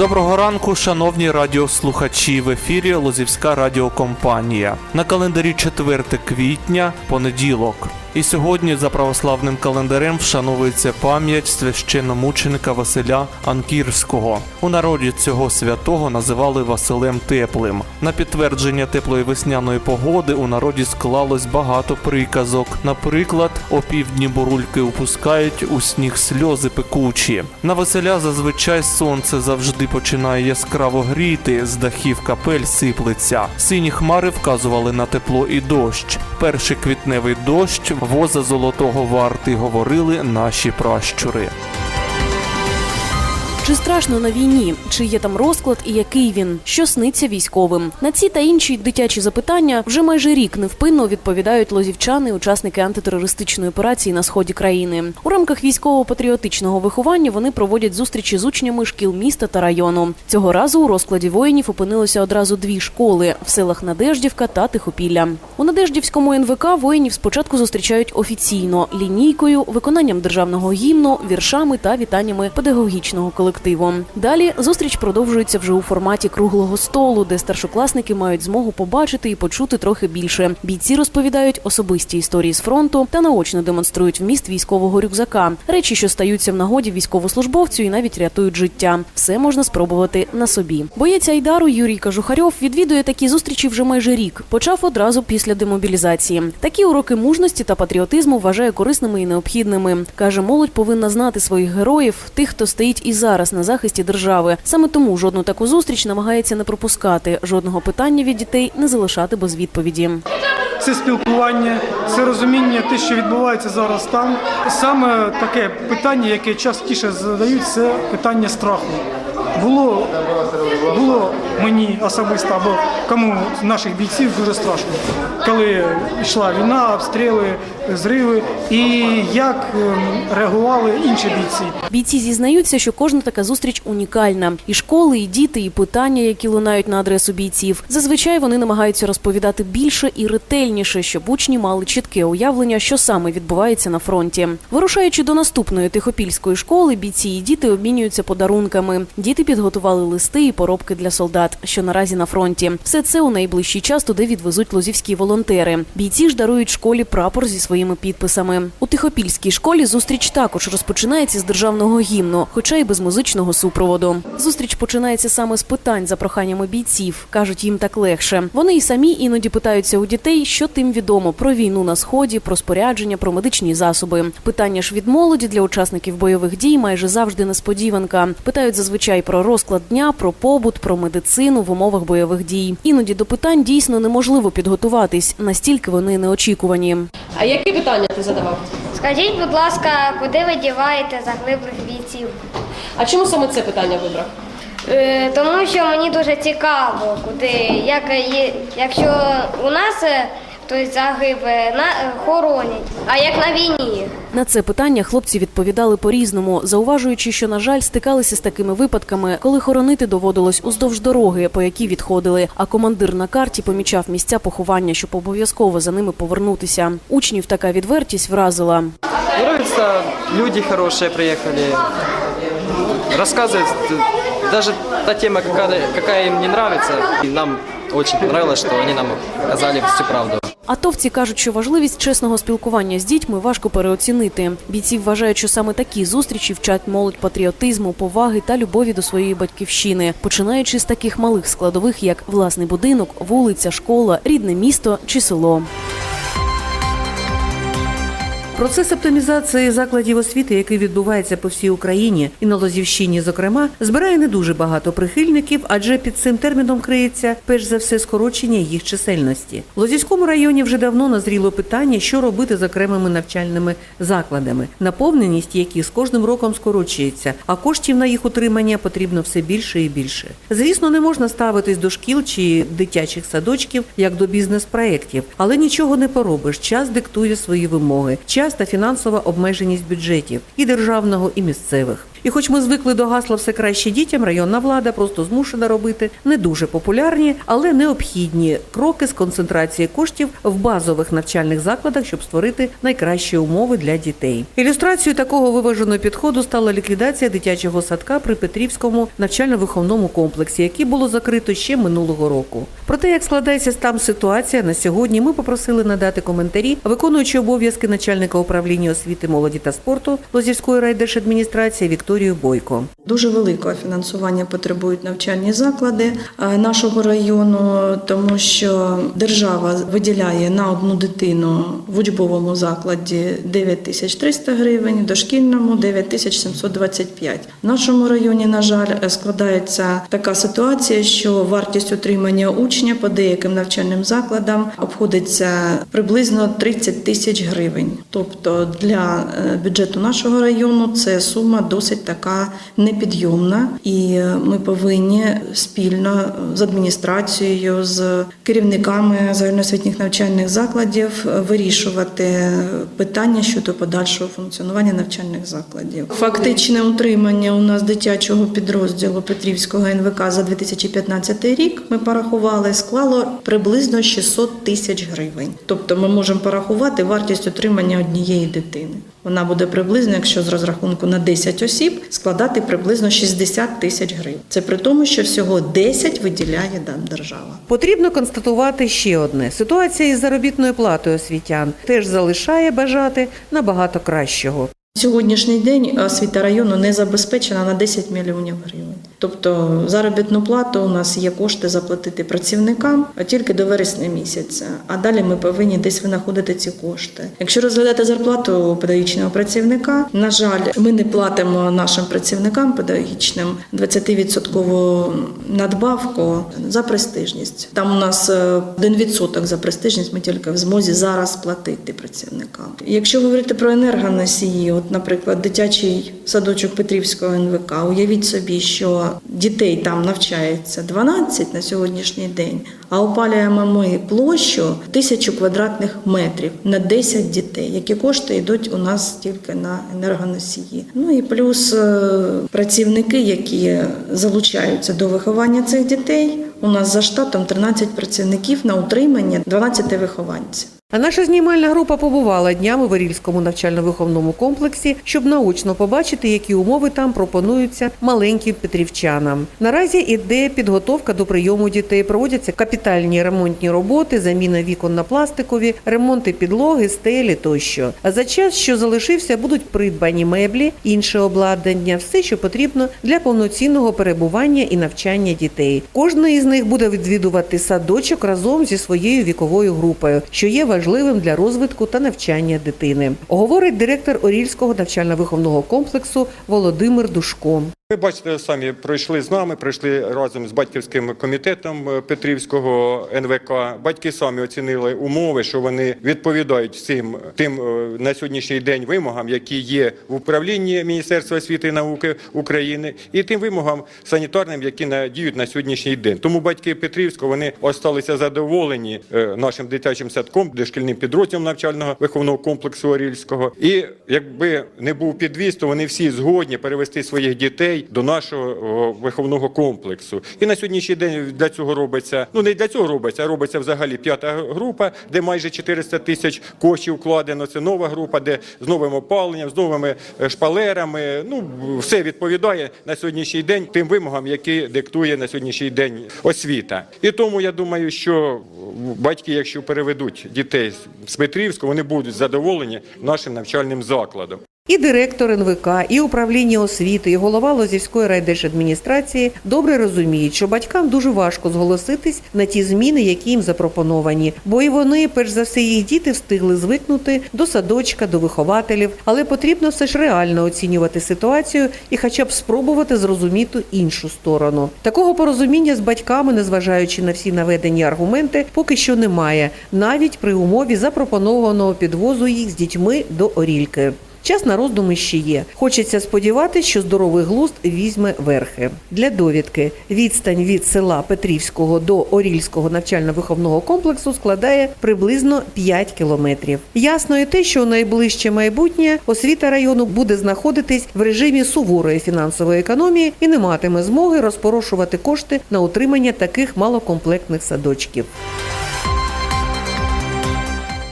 Доброго ранку, шановні радіослухачі. В ефірі Лозівська радіокомпанія. На календарі 4 квітня, понеділок. І сьогодні за православним календарем вшановується пам'ять священномученика Василя Анкірського. У народі цього святого називали Василем Теплим. На підтвердження теплої весняної погоди у народі склалось багато приказок. Наприклад, о півдні бурульки упускають у сніг сльози пекучі. На Василя зазвичай сонце завжди починає яскраво гріти, з дахів капель сиплеться. Сині хмари вказували на тепло і дощ. Перший квітневий дощ воза золотого варти говорили наші пращури. Чи страшно на війні? Чи є там розклад і який він? Що сниться військовим? На ці та інші дитячі запитання вже майже рік невпинно відповідають лозівчани, учасники антитерористичної операції на сході країни. У рамках військово-патріотичного виховання вони проводять зустрічі з учнями шкіл міста та району. Цього разу у розкладі воїнів опинилося одразу дві школи в селах Надеждівка та Тихопілля. У Надеждівському НВК воїнів спочатку зустрічають офіційно лінійкою, виконанням державного гімну, віршами та вітаннями педагогічного колективу. Далі зустріч продовжується вже у форматі круглого столу, де старшокласники мають змогу побачити і почути трохи більше. Бійці розповідають особисті історії з фронту та наочно демонструють вміст військового рюкзака, речі, що стаються в нагоді військовослужбовцю і навіть рятують життя. Все можна спробувати на собі. Боєць Айдару Юрій Кажухарьов відвідує такі зустрічі вже майже рік. Почав одразу після демобілізації. Такі уроки мужності та патріотизму вважає корисними і необхідними. каже, молодь повинна знати своїх героїв, тих, хто стоїть і зараз на захисті держави. Саме тому жодну таку зустріч намагається не пропускати, жодного питання від дітей не залишати без відповіді. це спілкування, це розуміння те, що відбувається зараз там. Саме таке питання, яке частіше задають, це питання страху. Було, було мені особисто або кому наших бійців дуже страшно, коли йшла війна, обстріли, зриви, і як ем, реагували інші бійці. Бійці зізнаються, що кожна така зустріч унікальна. І школи, і діти, і питання, які лунають на адресу бійців. Зазвичай вони намагаються розповідати більше і ретельніше, щоб учні мали чітке уявлення, що саме відбувається на фронті. Вирушаючи до наступної тихопільської школи, бійці і діти обмінюються подарунками. Діти підготували листи і поробки для солдат, що наразі на фронті. Все це у найближчий час туди відвезуть лозівські волонтери. Бійці ж дарують школі прапор зі своїми підписами. У тихопільській школі зустріч також розпочинається з державного гімну, хоча й без музичного супроводу. Зустріч починається саме з питань за проханнями бійців. кажуть, їм так легше. Вони і самі іноді питаються у дітей, що тим відомо про війну на сході, про спорядження, про медичні засоби. Питання ж від молоді для учасників бойових дій майже завжди несподіванка. Питають зазвичай про розклад дня, про побут, про медицину в умовах бойових дій. Іноді до питань дійсно неможливо підготуватись, настільки вони неочікувані. А які питання ти задавав? Скажіть, будь ласка, куди ви діваєте загиблих бійців? А чому саме це питання вибрав? Е, тому що мені дуже цікаво, куди, як є, якщо у нас е, хтось загиб, е, на е, хоронять, а як на війні. На це питання хлопці відповідали по-різному, зауважуючи, що, на жаль, стикалися з такими випадками, коли хоронити доводилось уздовж дороги, по якій відходили. А командир на карті помічав місця поховання, щоб обов'язково за ними повернутися. Учнів така відвертість вразила. Нравится, люди хорошие приехали. Рассказывают, даже та тема, какая им не. И нам очень понравилось, что они нам казали всю правду. Атовці кажуть, що важливість чесного спілкування з дітьми важко переоцінити. Бійці вважають, що саме такі зустрічі вчать молодь патріотизму, поваги та любові до своєї батьківщини, починаючи з таких малих складових, як власний будинок, вулиця, школа, рідне місто чи село. Процес оптимізації закладів освіти, який відбувається по всій Україні і на Лозівщині, зокрема, збирає не дуже багато прихильників, адже під цим терміном криється перш за все скорочення їх чисельності. В Лозівському районі вже давно назріло питання, що робити з окремими навчальними закладами, наповненість яких з кожним роком скорочується, а коштів на їх утримання потрібно все більше і більше. Звісно, не можна ставитись до шкіл чи дитячих садочків як до бізнес-проєктів, але нічого не поробиш. Час диктує свої вимоги. Час та фінансова обмеженість бюджетів і державного, і місцевих. І хоч ми звикли до гасла все краще дітям, районна влада просто змушена робити не дуже популярні, але необхідні кроки з концентрації коштів в базових навчальних закладах, щоб створити найкращі умови для дітей. Ілюстрацією такого виваженого підходу стала ліквідація дитячого садка при Петрівському навчально-виховному комплексі, який було закрито ще минулого року. Про те, як складається там ситуація на сьогодні, ми попросили надати коментарі виконуючи обов'язки начальника управління освіти, молоді та спорту Лозівської райдержадміністрації Вікторію Бойко. Дуже великого фінансування потребують навчальні заклади е, нашого району, тому що держава виділяє на одну дитину в учбовому закладі 9 тисяч 300 гривень, в дошкільному 9 тисяч 725. В нашому районі, на жаль, складається така ситуація, що вартість утримання учня по деяким навчальним закладам обходиться приблизно 30 тисяч гривень. Тобто для е, бюджету нашого району це сума досить така непідйомна, і ми повинні спільно з адміністрацією, з керівниками загальноосвітніх навчальних закладів вирішувати питання щодо подальшого функціонування навчальних закладів. Фактичне утримання у нас дитячого підрозділу Петрівського НВК за 2015 рік ми порахували склало приблизно 600 тисяч гривень. Тобто ми можемо порахувати вартість утримання однієї дитини. Вона буде приблизно, якщо з розрахунку на 10 осіб, складати приблизно 60 тисяч гривень. Це при тому, що всього 10 виділяє дан держава. Потрібно констатувати ще одне: ситуація із заробітною платою освітян теж залишає бажати набагато кращого. Сьогоднішній день освіта району не забезпечена на 10 мільйонів гривень. Тобто заробітну плату у нас є кошти заплатити працівникам тільки до вересня місяця. А далі ми повинні десь винаходити ці кошти. Якщо розглядати зарплату педагогічного працівника, на жаль, ми не платимо нашим працівникам педагогічним 20% надбавку за престижність. Там у нас е, 1% за престижність. Ми тільки в змозі зараз платити працівникам. Якщо говорити про енергоносії, от, наприклад, дитячий садочок Петрівського НВК, уявіть собі, що дітей там навчається 12 на сьогоднішній день, а опалюємо ми площу тисячу квадратних метрів на 10 дітей, які кошти йдуть у нас тільки на енергоносії. Ну і плюс е, працівники, які залучаються до виховання цих дітей. У нас за штатом 13 працівників на утримання 12 вихованців. А наша знімальна група побувала днями в Орільському навчально-виховному комплексі, щоб наочно побачити, які умови там пропонуються маленьким петрівчанам. Наразі іде підготовка до прийому дітей. Проводяться капітальні ремонтні роботи, заміна вікон на пластикові, ремонти підлоги, стелі тощо. А за час, що залишився, будуть придбані меблі, інше обладнання, все, що потрібно для повноцінного перебування і навчання дітей. Кожна із них буде відвідувати садочок разом зі своєю віковою групою, що є важливим для розвитку та навчання дитини. Говорить директор Орільського навчально-виховного комплексу Володимир Душко. Ви бачите, самі пройшли з нами, прийшли разом з батьківським комітетом е, Петрівського НВК. Батьки самі оцінили умови, що вони відповідають всім тим е, на сьогоднішній день вимогам, які є в управлінні Міністерства освіти і науки України, і тим вимогам санітарним, які надіють на сьогоднішній день. Тому батьки Петрівського вони осталися задоволені е, нашим дитячим садком, дошкільним підрозділом навчального виховного комплексу Орільського. І якби не був підвіз, то вони всі згодні перевести своїх дітей до нашого виховного комплексу. І на сьогоднішній день для цього робиться. Ну не для цього робиться, а робиться взагалі п'ята група, де майже 400 тисяч коштів вкладено. Це нова група, де з новим опаленням, з новими е, шпалерами. Ну все відповідає на сьогоднішній день тим вимогам, які диктує на сьогоднішній день освіта. І тому я думаю, що батьки, якщо переведуть дітей з Петрівського, вони будуть задоволені нашим навчальним закладом. І директор НВК, і управління освіти, і голова Лозівської райдержадміністрації добре розуміють, що батькам дуже важко зголоситись на ті зміни, які їм запропоновані, бо і вони, перш за все, їх діти встигли звикнути до садочка, до вихователів, але потрібно все ж реально оцінювати ситуацію і, хоча б спробувати зрозуміти іншу сторону. Такого порозуміння з батьками, незважаючи на всі наведені аргументи, поки що немає, навіть при умові запропонованого підвозу їх з дітьми до Орільки. Час на роздуми ще є. Хочеться сподіватися, що здоровий глузд візьме верхи. Для довідки відстань від села Петрівського до Орільського навчально-виховного комплексу складає приблизно 5 кілометрів. Ясно і те, що у найближче майбутнє освіта району буде знаходитись в режимі суворої фінансової економії і не матиме змоги розпорошувати кошти на утримання таких малокомплектних садочків.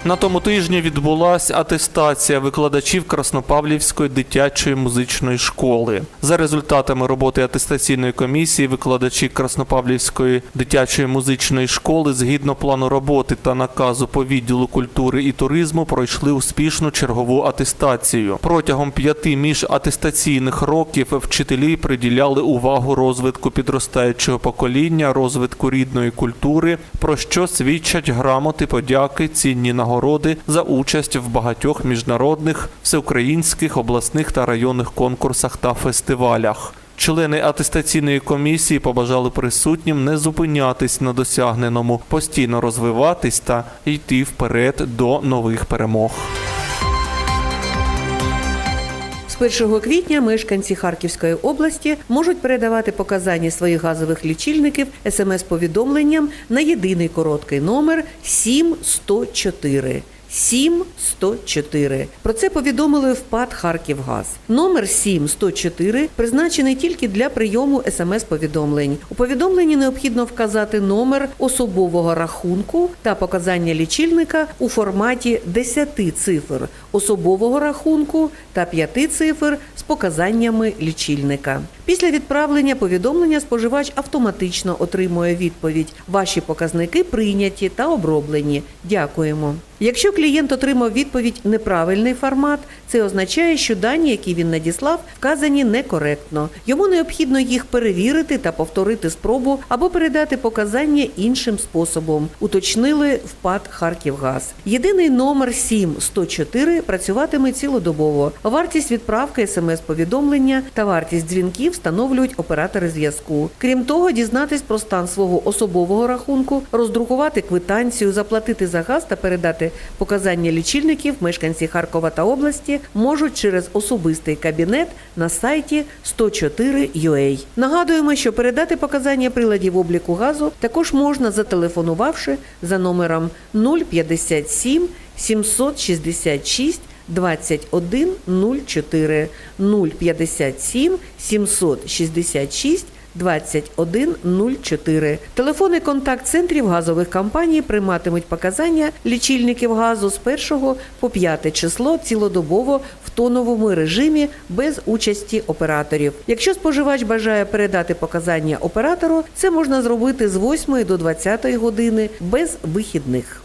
На тому тижні відбулася атестація викладачів Краснопавлівської дитячої музичної школи. За результатами роботи атестаційної комісії, викладачі Краснопавлівської дитячої музичної школи згідно плану роботи та наказу по відділу культури і туризму пройшли успішну чергову атестацію. Протягом п'яти міжатестаційних років вчителі приділяли увагу розвитку підростаючого покоління, розвитку рідної культури, про що свідчать грамоти, подяки, цінні нагороди за участь в багатьох міжнародних, всеукраїнських, обласних та районних конкурсах та фестивалях. Члени атестаційної комісії побажали присутнім не зупинятись на досягненому, постійно розвиватись та йти вперед до нових перемог. З 1 квітня мешканці Харківської області можуть передавати показання своїх газових лічильників смс-повідомленням на єдиний короткий номер 7104. 7104. Про це повідомили в ПАД Харківгаз. Номер 7104 призначений тільки для прийому смс-повідомлень. У повідомленні необхідно вказати номер особового рахунку та показання лічильника у форматі 10 цифр особового рахунку та 5 цифр з показаннями лічильника. Після відправлення повідомлення споживач автоматично отримує відповідь: Ваші показники прийняті та оброблені. Дякуємо. Якщо клієнт отримав відповідь неправильний формат, це означає, що дані, які він надіслав, вказані некоректно. Йому необхідно їх перевірити та повторити спробу або передати показання іншим способом. Уточнили в ПАД Харківгаз. Єдиний номер 7104 працюватиме цілодобово. Вартість відправки смс-повідомлення та вартість дзвінків встановлюють оператори зв'язку. Крім того, дізнатись про стан свого особового рахунку, роздрукувати квитанцію, заплатити за газ та передати показання лічильників мешканці Харкова та області можуть через особистий кабінет на сайті 104.ua. Нагадуємо, що передати показання приладів обліку газу також можна зателефонувавши за номером 057 766 2104 057 766 2104. Телефони контакт-центрів газових компаній прийматимуть показання лічильників газу з 1 по 5 число цілодобово в тоновому режимі без участі операторів. Якщо споживач бажає передати показання оператору, це можна зробити з 8 до 20 години без вихідних.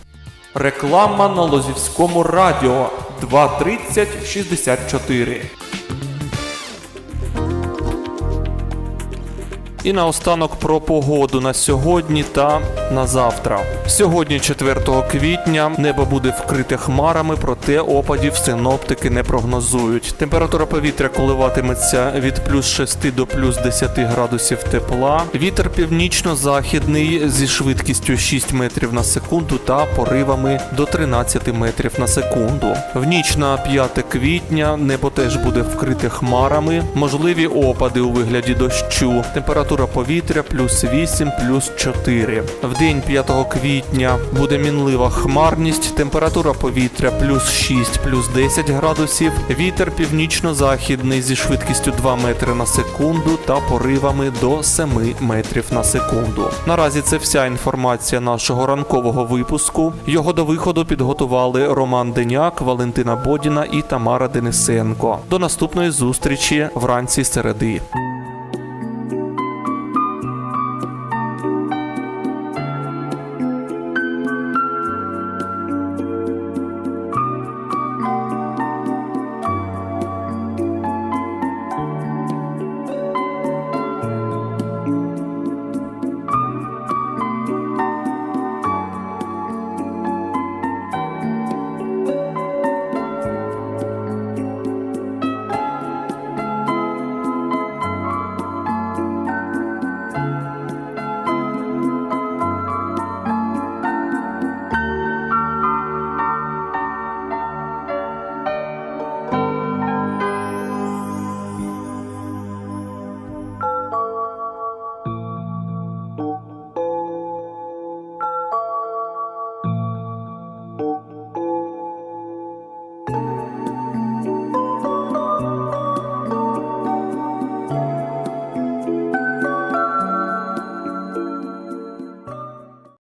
Реклама на Лозівському радіо 23064. І наостанок про погоду на сьогодні та на завтра. Сьогодні, 4 квітня, небо буде вкрите хмарами, проте опадів синоптики не прогнозують. Температура повітря коливатиметься від плюс 6 до плюс 10 градусів тепла. Вітер північно-західний зі швидкістю 6 метрів на секунду та поривами до 13 метрів на секунду. В ніч на 5 квітня небо теж буде вкрите хмарами, можливі опади у вигляді дощу. Температура повітря плюс 8, плюс 4. В день 5 квітня буде мінлива хмарність, температура повітря плюс 6, плюс 10 градусів, вітер північно-західний зі швидкістю 2 метри на секунду та поривами до 7 метрів на секунду. Наразі це вся інформація нашого ранкового випуску. Його до виходу підготували Роман Деняк, Валентина Бодіна і Тамара Денисенко. До наступної зустрічі вранці середи.